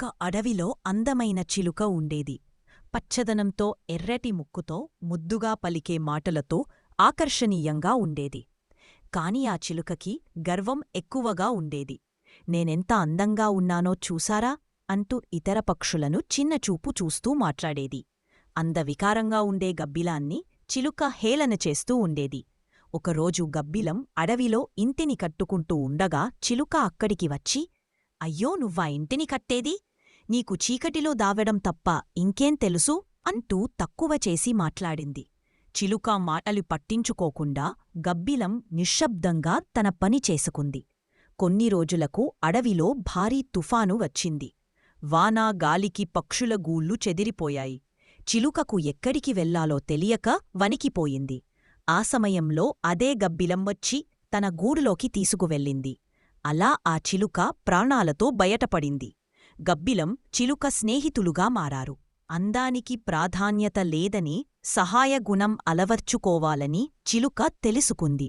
ఒక అడవిలో అందమైన చిలుక ఉండేది. పచ్చదనంతో ఎర్రటి ముక్కుతో ముద్దుగా పలికే మాటలతో ఆకర్షణీయంగా ఉండేది. కాని ఆ చిలుకకి గర్వం ఎక్కువగా ఉండేది. నేనెంత అందంగా ఉన్నానో చూసారా అంటూ ఇతర పక్షులను చిన్నచూపు చూస్తూ మాట్లాడేది. అందవికారంగా ఉండే గబ్బిలాన్ని చిలుక హేళన చేస్తూ ఉండేది. ఒకరోజు గబ్బిలం అడవిలో ఇంటిని కట్టుకుంటూ ఉండగా చిలుక అక్కడికి వచ్చి అయ్యో నువ్వా ఇంటిని కట్టేది? నీకు చీకటిలో దావడం తప్ప ఇంకేం తెలుసు? అంటూ తక్కువ చేసి మాట్లాడింది. చిలుక మాటలు పట్టించుకోకుండా గబ్బిలం నిశ్శబ్దంగా తన పని చేసుకుంది. కొన్ని రోజులకు అడవిలో భారీ తుఫాను వచ్చింది. వానా గాలికి పక్షుల గూళ్ళు చెదిరిపోయాయి. చిలుకకు ఎక్కడికి వెళ్ళాలో తెలియక వణికిపోయింది. ఆ సమయంలో అదే గబ్బిలం వచ్చి తన గూడులోకి తీసుకువెళ్ళింది. అలా ఆ చిలుక ప్రాణాలతో బయటపడింది. గబ్బిలం చిలుక స్నేహితులుగా మారారు. అందానికి ప్రాధాన్యత లేదని సహాయగుణం అలవర్చుకోవాలని చిలుక తెలుసుకుంది.